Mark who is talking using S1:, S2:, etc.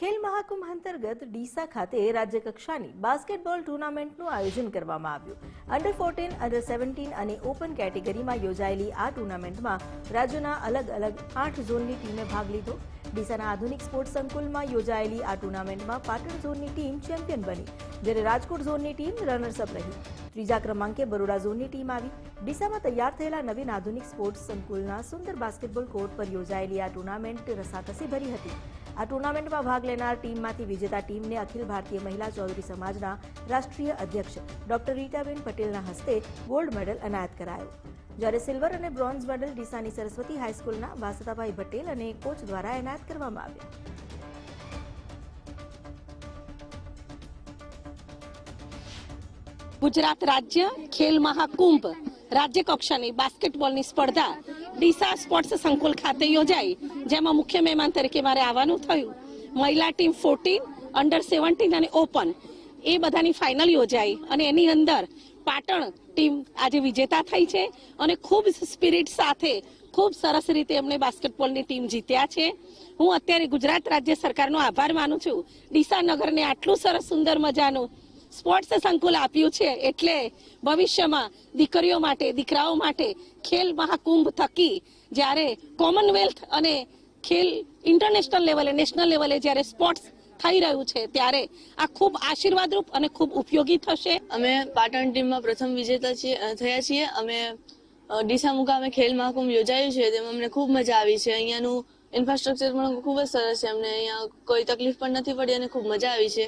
S1: ખેલ મહાકુંભ અંતર્ગત ડીસા ખાતે રાજ્યકક્ષાની બાસ્કેટબોલ ટુર્નામેન્ટનું આયોજન કરવામાં આવ્યું. અંડર ફોર્ટીન અંડર સેવન્ટીન અને ઓપન કેટેગરીમાં યોજાયેલી આ ટુર્નામેન્ટમાં રાજ્યના અલગ અલગ આઠ ઝોનની ટીમે ભાગ લીધો. ડીસાના આધુનિક સ્પોર્ટ્સ સંકુલમાં યોજાયેલી આ ટુર્નામેન્ટમાં પાટણ ઝોનની ટીમ ચેમ્પિયન બની. જ્યારે રાજકોટ ઝોનની ટીમ રનર્સઅપ રહી. ત્રીજા ક્રમાંકે બરોડા ઝોનની ટીમ આવી. ડીસામાં તૈયાર થયેલા નવીન આધુનિક સ્પોર્ટ્સ સંકુલના સુંદર બાસ્કેટબોલ કોર્ટ પર યોજાયેલી આ ટુર્નામેન્ટ રસાકસી ભરી હતી. આ ટુર્નામેન્ટમાં ભાગ લેનાર ટીમમાંથી વિજેતા ટીમને અખિલ ભારતીય મહિલા ચૌધરી સમાજના રાષ્ટ્રીય અધ્યક્ષ ડોક્ટર રીટાબેન પટેલના હસ્તે ગોલ્ડ મેડલ એનાયત કરાયો. જ્યારે સિલ્વર અને બ્રોન્ઝ મેડલ ડીસાની સરસ્વતી હાઈસ્કૂલના વાસતાભાઈ પટેલ અને કોચ દ્વારા એનાયત કરવામાં આવ્યા.
S2: ગુજરાત રાજ્ય ખેલ મહાકુંભ રાજ્ય કક્ષાની બાસ્કેટબોલની સ્પર્ધા ડીસા સ્પોર્ટ્સ સંકુલ ખાતે યોજાઈ, જેમાં મુખ્ય મહેમાન તરીકે મારે આવવાનું થયું. મહિલા ટીમ ફોર્ટીન અંડર સેવન્ટીન અને ઓપન એ બધાની ફાઇનલ યોજાઈ અને એની અંદર પાટણ ટીમ આજે વિજેતા થઈ છે અને ખૂબ સ્પિરિટ સાથે, ખૂબ સરસ રીતે એમને બાસ્કેટબોલની ટીમ જીત્યા છે. હું અત્યારે ગુજરાત રાજ્ય સરકારનો આભાર માનું છું. ડીસા નગરને આટલું સરસ સુંદર મજાનું સ્પોર્ટ્સ સંકુલ આપ્યું છે એટલે ભવિષ્યમાં દીકરીઓ માટે, દીકરાઓ માટે ખેલ મહાકુંભ થકી જ્યારે કોમનવેલ્થ અને ખેલ ઇન્ટરનેશનલ લેવલે, નેશનલ લેવલે જ્યારે સ્પોર્ટ્સ થઈ રહ્યું છે ત્યારે આ ખૂબ આશીર્વાદરૂપ અને ખૂબ ઉપયોગી થશે.
S3: અમે પાટણ ટીમમાં પ્રથમ વિજેતા થયા છીએ. અમે ડીસા મુકામે ખેલ મહાકુંભ યોજાયું છે, તેમાં અમને ખૂબ મજા આવી છે. અહીંયાનું ઇન્ફ્રાસ્ટ્રક્ચર પણ ખૂબ જ સરસ છે. અમને અહીંયા કોઈ તકલીફ પણ નથી પડી અને ખૂબ મજા આવી છે.